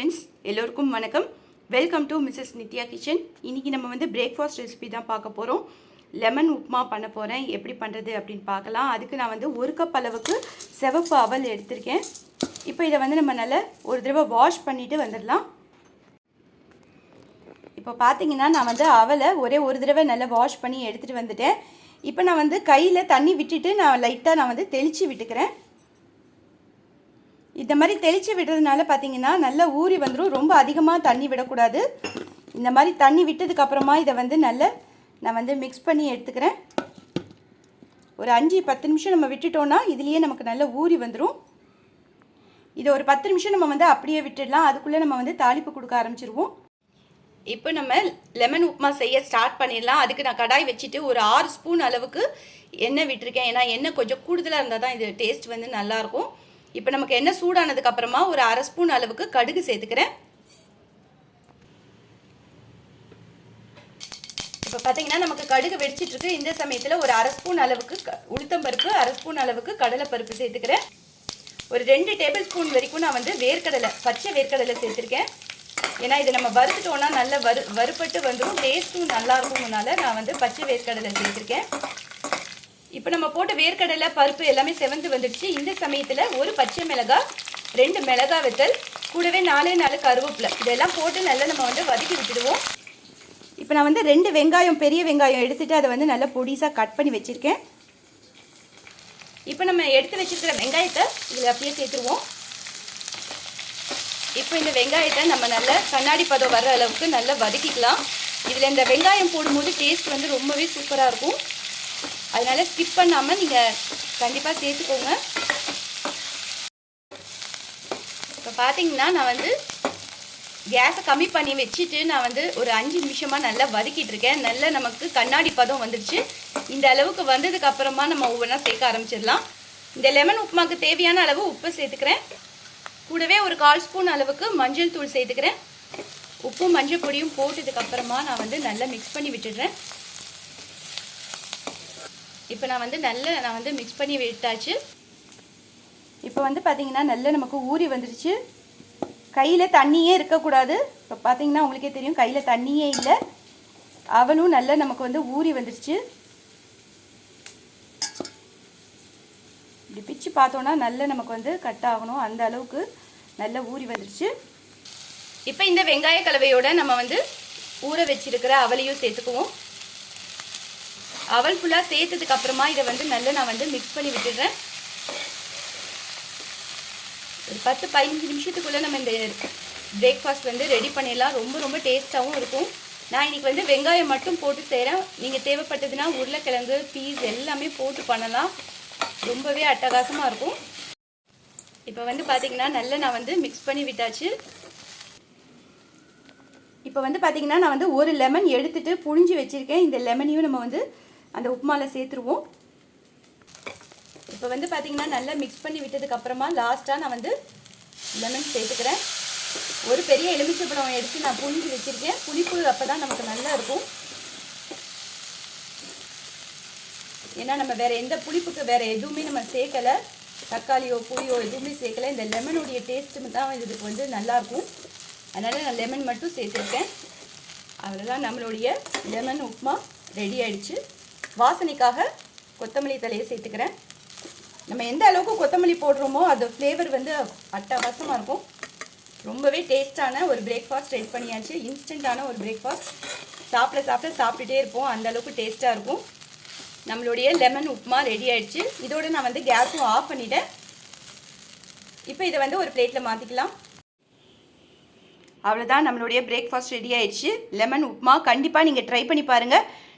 Friends எல்லோருக்கும் வணக்கம். Welcome to Mrs Nithya kitchen இன்றைக்கி நம்ம வந்து பிரேக்ஃபாஸ்ட் ரெசிபி தான் பார்க்க போகிறோம் லெமன் உப்புமா பண்ண போகிறேன் எப்படி பண்ணுறது அப்படின்னு பார்க்கலாம். அதுக்கு நான் வந்து ஒரு கப் அளவுக்கு சிவப்பு அவல் எடுத்திருக்கேன். இப்போ இதை வந்து நம்ம நல்லா ஒரு தடவை வாஷ் பண்ணிவிட்டு வந்துடலாம். இப்போ பார்த்தீங்கன்னா நான் வந்து அவலை ஒரே ஒரு தடவை நல்லா வாஷ் பண்ணி எடுத்துகிட்டு வந்துட்டேன். இப்போ நான் வந்து கையில் தண்ணி விட்டுட்டு நான் லைட்டாக நான் வந்து தெளித்து விட்டுக்கிறேன். இந்த மாதிரி தெளித்து விடுறதுனால பார்த்தீங்கன்னா நல்லா ஊறி வந்துடும் ரொம்ப அதிகமாக தண்ணி விடக்கூடாது. இந்த மாதிரி தண்ணி விட்டதுக்கப்புறமா இதை வந்து நல்ல நான் வந்து மிக்ஸ் பண்ணி எடுத்துக்கிறேன். ஒரு அஞ்சு பத்து நிமிஷம் நம்ம விட்டுட்டோன்னா இதுலேயே நமக்கு நல்லா ஊறி வந்துடும் இதை ஒரு பத்து நிமிஷம் நம்ம வந்து அப்படியே விட்டுடலாம். அதுக்குள்ளே நம்ம வந்து தாளிப்பு கொடுக்க ஆரம்பிச்சிருவோம். இப்போ நம்ம லெமன் உப்புமா செய்ய ஸ்டார்ட் பண்ணிடலாம். அதுக்கு நான் கடாய் வச்சுட்டு ஒரு ஆறு ஸ்பூன் அளவுக்கு எண்ணெய் விட்டுருக்கேன். ஏன்னா எண்ணெய் கொஞ்சம் கூடுதலாக இருந்தால் தான் இது டேஸ்ட் வந்து நல்லாயிருக்கும் இப்போ நமக்கு எண்ணெய் சூடானதுக்கு அப்புறமா ஒரு அரை ஸ்பூன் அளவுக்கு கடுகு சேர்த்துக்கிறேன். இப்போ பார்த்தீங்கன்னா நமக்கு கடுகு வெடிச்சிட்டு இருக்கு. இந்த சமயத்தில் ஒரு அரை ஸ்பூன் அளவுக்கு உளுத்தம்பருப்பு அரை ஸ்பூன் அளவுக்கு கடலைப்பருப்பு சேர்த்துக்கிறேன். ஒரு ரெண்டு டேபிள் ஸ்பூன் வரைக்கும் நான் வந்து வேர்க்கடலை பச்சை வேர்க்கடலை சேர்த்துருக்கேன். ஏன்னா இது நம்ம வறுத்துட்டோம்னா நல்ல வறு வறுப்பட்டு வந்துடும் டேஸ்ட்டும் நல்லாயிருக்கும்னால நான் வந்து பச்சை வேர்க்கடலை சேர்த்துருக்கேன். இப்போ நம்ம போட்ட வேர்க்கடலை பருப்பு எல்லாமே செவந்து வந்துடுச்சு. இந்த சமயத்தில் ஒரு பச்சை மிளகாய் ரெண்டு மிளகாய் வெத்தல் கூடவே நாலே நாலு கருவேப்பிலை. இதெல்லாம் போட்டு நல்லா நம்ம வந்து வதக்கி விட்டுடுவோம். இப்போ நான் வந்து ரெண்டு வெங்காயம் பெரிய வெங்காயம் எடுத்துகிட்டு அதை வந்து நல்லா பொடிசாக கட் பண்ணி வச்சுருக்கேன். இப்போ நம்ம எடுத்து வச்சுருக்கிற வெங்காயத்தை இதில் அப்படியே சேர்த்துருவோம். இப்போ இந்த வெங்காயத்தை நம்ம நல்லா கண்ணாடி பதம் வர அளவுக்கு நல்லா வதக்கிக்கலாம். இதில் இந்த வெங்காயம் போடும்போது டேஸ்ட் வந்து ரொம்பவே சூப்பராக இருக்கும். அதனால் ஸ்கிப் பண்ணாமல் நீங்கள் கண்டிப்பாக சேர்த்துக்கோங்க. இப்போ பார்த்தீங்கன்னா நான் வந்து கேஸை கம்மி பண்ணி வச்சுட்டு நான் வந்து ஒரு அஞ்சு நிமிஷமாக நல்லா வதக்கிட்டு இருக்கேன். நல்லா நமக்கு கண்ணாடி பதம் வந்துடுச்சு இந்த அளவுக்கு வந்ததுக்கு அப்புறமா நம்ம ஒவ்வொன்றா சேர்க்க ஆரம்பிச்சிடலாம். இந்த லெமன் உப்புமாக்கு தேவையான அளவு உப்பு சேர்த்துக்கிறேன். கூடவே ஒரு கால் ஸ்பூன் அளவுக்கு மஞ்சள் தூள் சேர்த்துக்கிறேன். உப்பும் மஞ்சள் பொடியும் போட்டதுக்கப்புறமா நான் வந்து நல்லா மிக்ஸ் பண்ணி விட்டுடுறேன். இப்போ நான் வந்து நல்ல நான் வந்து மிக்ஸ் பண்ணி விட்டாச்சு. இப்போ வந்து பார்த்தீங்கன்னா நல்ல நமக்கு ஊறி வந்துடுச்சு கையில் தண்ணியே இருக்கக்கூடாது. இப்போ பார்த்தீங்கன்னா உங்களுக்கே தெரியும் கையில் தண்ணியே இல்லை. அவளும் நல்ல நமக்கு வந்து ஊறி வந்துடுச்சு இப்படி பிச்சு பார்த்தோன்னா நல்ல நமக்கு வந்து கட் ஆகணும். அந்த அளவுக்கு நல்ல ஊறி வந்துடுச்சு இப்போ இந்த வெங்காய கலவையோட நம்ம வந்து ஊற வச்சிருக்கிற அவளையும் சேர்த்துக்குவோம். அவல் ஃபுல்லாக சேர்த்ததுக்கு அப்புறமா இதை வந்து நல்லா நான் வந்து மிக்ஸ் பண்ணி விட்டுடுறேன். ஒரு பத்து பதினஞ்சு நிமிஷத்துக்குள்ளே நம்ம இந்த பிரேக்ஃபாஸ்ட் வந்து ரெடி பண்ணிடலாம். ரொம்ப ரொம்ப டேஸ்ட்டாகவும் இருக்கும். நான் இன்றைக்கி வந்து வெங்காயம் மட்டும் போட்டு செய்கிறேன் நீங்கள் தேவைப்பட்டதுன்னா உருளைக்கிழங்கு பீஸ் எல்லாமே போட்டு பண்ணலாம். ரொம்பவே அட்டகாசமாக இருக்கும். இப்போ வந்து பார்த்திங்கன்னா நல்லா நான் வந்து மிக்ஸ் பண்ணி விட்டாச்சு. இப்போ வந்து பார்த்திங்கன்னா நான் வந்து ஒரு லெமன் எடுத்துகிட்டு புழிஞ்சு வச்சுருக்கேன். இந்த லெமனையும் நம்ம வந்து அந்த உப்புமாவில் சேர்த்துருவோம். இப்போ வந்து பார்த்திங்கன்னா நல்லா மிக்ஸ் பண்ணி விட்டதுக்கப்புறமா லாஸ்ட்டாக நான் வந்து லெமன் சேர்த்துக்கிறேன். ஒரு பெரிய எலுமிச்சைப்பழம் எடுத்து நான் புளிஞ்சு வச்சுருக்கேன். புளிப்பு அப்போ தான் நமக்கு நல்லா இருக்கும். ஏன்னா நம்ம வேறு எந்த புளிப்புக்கு வேறு எதுவுமே நம்ம சேர்க்கலை. தக்காளியோ புளியோ எதுவுமே சேர்க்கலை. இந்த லெமனுடைய டேஸ்ட்டு தான் இதுக்கு வந்து நல்லாயிருக்கும் அதனால் நான் லெமன் மட்டும் சேர்த்துருக்கேன். அவ்வளோதான் நம்மளுடைய லெமன் உப்புமா ரெடி ஆகிடுச்சு வாசனைக்காக கொத்தமல்லி தலையை சேர்த்துக்கிறேன். நம்ம எந்த அளவுக்கு கொத்தமல்லி போடுறோமோ அது ஃப்ளேவர் வந்து அட்டகாசமாக இருக்கும். ரொம்பவே டேஸ்டான ஒரு பிரேக்ஃபாஸ்ட் ரெடி பண்ணியாச்சு. இன்ஸ்டண்ட்டான ஒரு பிரேக்ஃபாஸ்ட் சாப்பிட சாப்பிட சாப்பிட்டுட்டே இருப்போம். அந்த அளவுக்கு டேஸ்ட்டாக இருக்கும். நம்மளுடைய லெமன் உப்புமா ரெடி ஆயிடுச்சு. இதோட நான் வந்து கேஸும் ஆஃப் பண்ணிட்டேன். இப்போ இதை வந்து ஒரு பிளேட்டில் மாற்றிக்கலாம் அவ்வளோதான் நம்மளுடைய பிரேக்ஃபாஸ்ட் ரெடி ஆயிடுச்சு. லெமன் உப்புமா கண்டிப்பாக நீங்கள் ட்ரை பண்ணி பாருங்கள்